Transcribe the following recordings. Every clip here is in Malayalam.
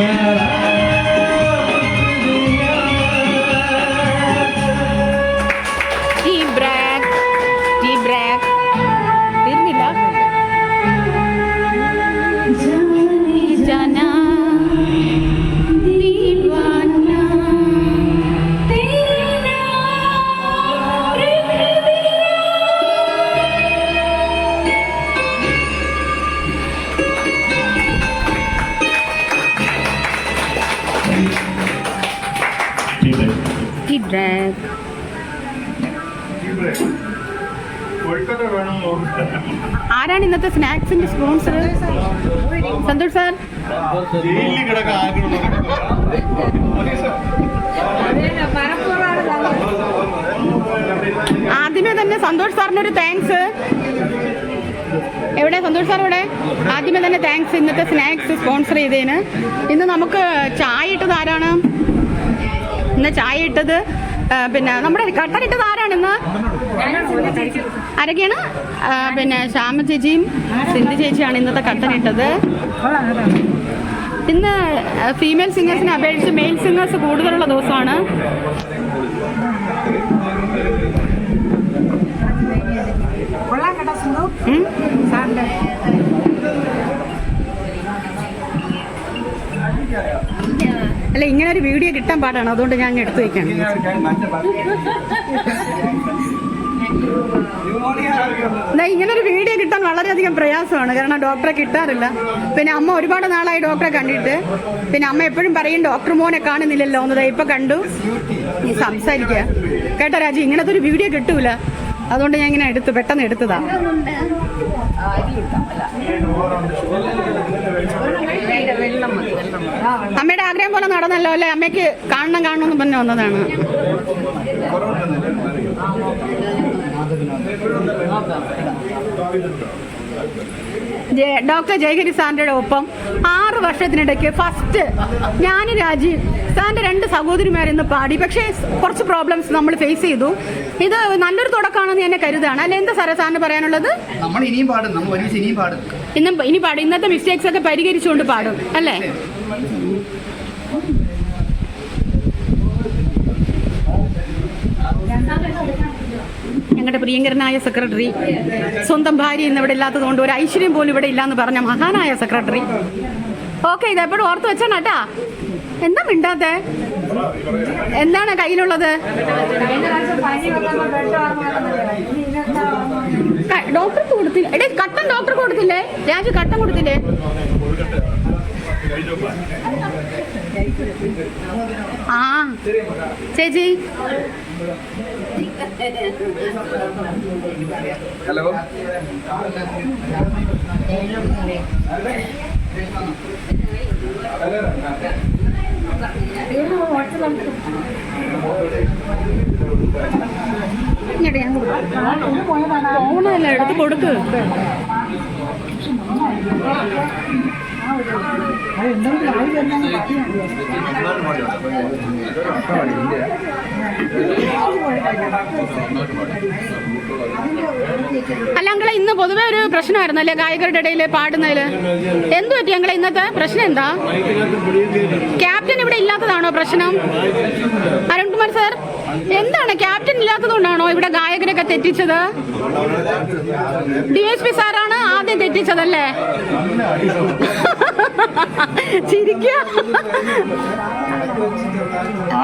ടീ ടീ ബ്രാക്ക് ആരാണ് ഇന്നത്തെ സ്നാക്സിന്റെ സ്പോൺസർ സന്തോഷ് സാർ. ആദ്യമേ തന്നെ സന്തോഷ് സാറിന് ഒരു താങ്ക്സ് എവിടെ? സന്തോഷ് സാർ ഇവിടെ ആദ്യമേ തന്നെ താങ്ക്സ് ഇന്നത്തെ സ്നാക്സ് സ്പോൺസർ ചെയ്തതിന് ഇന്ന് നമുക്ക് ചായ ഇട്ടത് ആരാണ്? ഇന്ന് ചായ ഇട്ടത് പിന്നെ നമ്മുടെ കട്ടൻ ഇട്ടത് ആരാണ് ഇന്ന്? ആരൊക്കെയാണ്? പിന്നെ ശ്യാമ ചേച്ചിയും സിന്ധു ചേച്ചിയാണ് ഇന്നത്തെ കട്ടൻ ഇട്ടത്. ഇന്ന് ഫീമെയിൽ സിംഗേഴ്സിനെ അപേക്ഷിച്ച് മെയിൽ സിംഗേഴ്സ് കൂടുതലുള്ള ദിവസമാണ്. ഉം? അല്ല ഇങ്ങനെ ഒരു വീഡിയോ കിട്ടാൻ പാടാണ്. അതുകൊണ്ട് ഞാൻ എടുത്തു വയ്ക്കാം എന്നാ ഇങ്ങനെ ഒരു വീഡിയോ കിട്ടാൻ വളരെയധികം പ്രയാസമാണ്. കാരണം ഡോക്ടറെ കിട്ടാറില്ല. പിന്നെ അമ്മ ഒരുപാട് നാളായി ഡോക്ടറെ കണ്ടിട്ട്. പിന്നെ അമ്മ എപ്പോഴും പറയും ഡോക്ടർ മോനെ കാണുന്നില്ലല്ലോ. എന്നത് ഇപ്പൊ കണ്ടു. നീ സംസാരിക്കുക കേട്ടോ രാജി ഇങ്ങനത്തെ ഒരു വീഡിയോ കിട്ടൂല. അതുകൊണ്ട് ഞാൻ ഇങ്ങനെ എടുത്തു പെട്ടെന്ന് എടുത്തതാ. അമ്മയുടെ ആഗ്രഹം പോലെ നടന്നല്ലോ അല്ലേ? അമ്മയ്ക്ക് കാണണം കാണണം എന്ന് പറഞ്ഞു വന്നതാണ്. ഡോക്ടർ ജയഗിരി സാറിന്റെ ഒപ്പം ആറ് വർഷത്തിനിടയ്ക്ക് ഫസ്റ്റ് ഞാൻ രാജീവ് സാറിന്റെ രണ്ട് സഹോദരിമാരിന്ന് പാടി. പക്ഷേ കുറച്ച് പ്രോബ്ലംസ് നമ്മൾ ഫേസ് ചെയ്തു. ഇത് നല്ലൊരു തുടക്കമാണെന്ന് എന്നെ കരുതാണ്. അല്ലെ എന്താ സാറേ സാറിന് പറയാനുള്ളത്? നമ്മൾ ഇനിയും പാടും. നമ്മൾ ഒരുമിച്ച് ഇനിയും പാടും. ഇന്നും ഇനി പാടും. ഇന്നത്തെ മിസ്റ്റേക്സ് ഒക്കെ പരിഹരിച്ചുകൊണ്ട് പാടും അല്ലേ? ഞങ്ങളുടെ പ്രിയങ്കരനായ സെക്രട്ടറി സ്വന്തം ഭാര്യ ഇന്ന് ഇവിടെ ഇല്ലാത്തത് കൊണ്ട് ഒരു ഐശ്വര്യം പോലും ഇവിടെ ഇല്ലാന്ന് പറഞ്ഞ മഹാനായ സെക്രട്ടറി. ഓക്കെ ഇത് എപ്പോഴും ഓർത്ത് വെച്ചാണ് കേട്ടാ. എന്താ മിണ്ടാത്തെ? എന്താണ് കയ്യിലുള്ളത്? ഡോക്ടർക്ക് കൊടുത്തില്ല. എടേ കട്ടൻ ഡോക്ടർ കൊടുത്തില്ലേ? രാജു കട്ടൻ കൊടുത്തില്ലേ? ആ ചേച്ചി. ഹലോ ഇങ്ങോട്ട് ഞാൻ കൊടുക്കാം ഫോണല്ല എടുത്ത് കൊടുക്ക് അല്ല അങ്കളെ ഇന്ന് പൊതുവെ ഒരു പ്രശ്നമായിരുന്നു അല്ലേ? ഗായകരുടെ ഇടയിൽ പാടുന്നതിൽ എന്തു പറ്റി അങ്കളെ ഇന്നത്തെ പ്രശ്നം എന്താ? ക്യാപ്റ്റൻ ഇവിടെ ഇല്ലാത്തതാണോ പ്രശ്നം? അരുൺകുമാർ സർ എന്താണ്? ക്യാപ്റ്റൻ ഇല്ലാത്തതുകൊണ്ടാണോ ഇവിടെ ഗായകരൊക്കെ തെറ്റിച്ചത്? ഡി എസ് പി സാറാണ് ആദ്യം തെറ്റിച്ചതല്ലേ? ചിരിക്കുക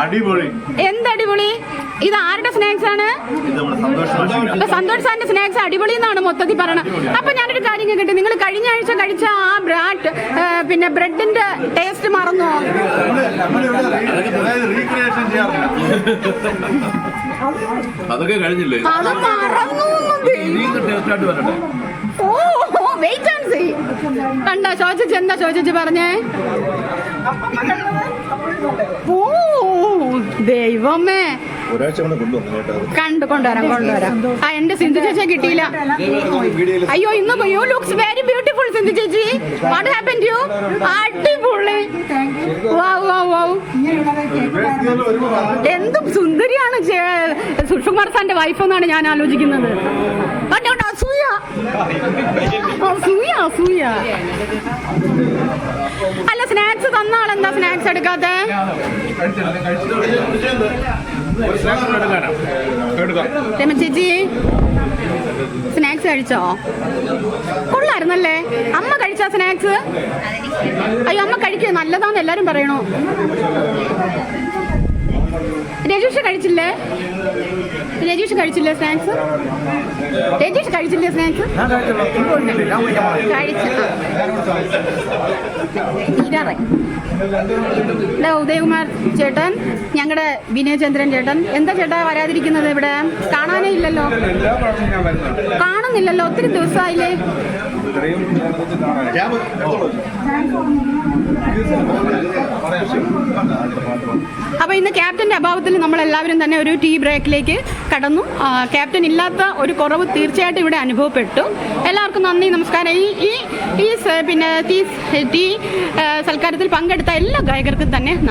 അടിപൊളി. എന്തടിപൊളി? ഇത് ആരുടെ സ്നാക്സ് ആണ്? സന്തോഷം സാറിന്റെ സ്നാക്സ് അടിപൊളി എന്നാണ് മൊത്തത്തിൽ പറയണത്. അപ്പൊ ഞാനൊരു കാര്യം കേട്ടെ നിങ്ങൾ കഴിഞ്ഞ ആഴ്ച കഴിച്ച ആ ബ്രാഡ് പിന്നെ ബ്രെഡിന്റെ ടേസ്റ്റ് മറന്നോ? അതായത് റീക്രിയേഷൻ ചെയ്യാറില്ല. അതൊക്കെ കഴിഞ്ഞില്ലേ? അത് മറന്നു ഓ വെയിറ്റ് ചോദിച്ചു കണ്ട? ശോചിച്ച് എന്താ ചോദിച്ചു പറഞ്ഞേ? ഓ ദൈവമേ. കൊണ്ട് കൊണ്ടുവരാം കൊണ്ടുവരാം. ആ എന്റെ സിന്ധു ചേച്ചിയെ കിട്ടിയില്ല. അയ്യോ ഇന്ന് you looks very beautiful Sindhu ചേച്ചി. വാട്ട് ഹാപ്പൻ യു അടിപൊളി. വാവ് വാവ് വാവ് എന്തും സുന്ദരിയാണ് സുഷുകുമാർ സാറിന്റെ വൈഫ് എന്നാണ് ഞാൻ ആലോചിക്കുന്നത്. അസൂയ. അല്ല സ്നാക്സ് തന്ന ആളെന്താ സ്നാക്സ് എടുക്കാത്തെ രമ സ്നാക്സ് കഴിച്ചോ? കൊള്ളായിരുന്നല്ലേ? അമ്മ കഴിച്ച സ്നാക്സ് അയ്യോ അമ്മ കഴിക്കുക നല്ലതാന്ന് എല്ലാരും പറയണു. രജീഷ് കഴിച്ചില്ലേ? രജീഷ് കഴിച്ചില്ലേ സ്നാക്സ് രജീഷ് കഴിച്ചില്ലേ സ്നാക്സ് കഴിച്ചു. തീരാറായി ഹലോ ഉദയകുമാർ ചേട്ടൻ ഞങ്ങളുടെ വിനയചന്ദ്രൻ ചേട്ടൻ. എന്താ ചേട്ടാ വരാതിരിക്കുന്നത് ഇവിടെ? കാണാനേ ഇല്ലല്ലോ. കാണുന്നില്ലല്ലോ. ഒത്തിരി ദിവസമായില്ലേ എടുത്തോളൂ. അപ്പോൾ ഇന്ന് ക്യാപ്റ്റന്റെ അഭാവത്തിൽ നമ്മൾ എല്ലാവരും തന്നെ ഒരു ടീ ബ്രേക്കിലേക്ക് കടന്നു. ക്യാപ്റ്റൻ ഇല്ലാത്ത ഒരു കുറവ് തീർച്ചയായിട്ടും ഇവിടെ അനുഭവപ്പെട്ടു. എല്ലാവർക്കും നന്ദി നമസ്കാരം. ഈ ഈ ഈ പിന്നെ ടീ ടീ സൽക്കാരത്തിൽ പങ്കെടുത്ത എല്ലാ ഗായകർക്കും തന്നെ നന്ദി.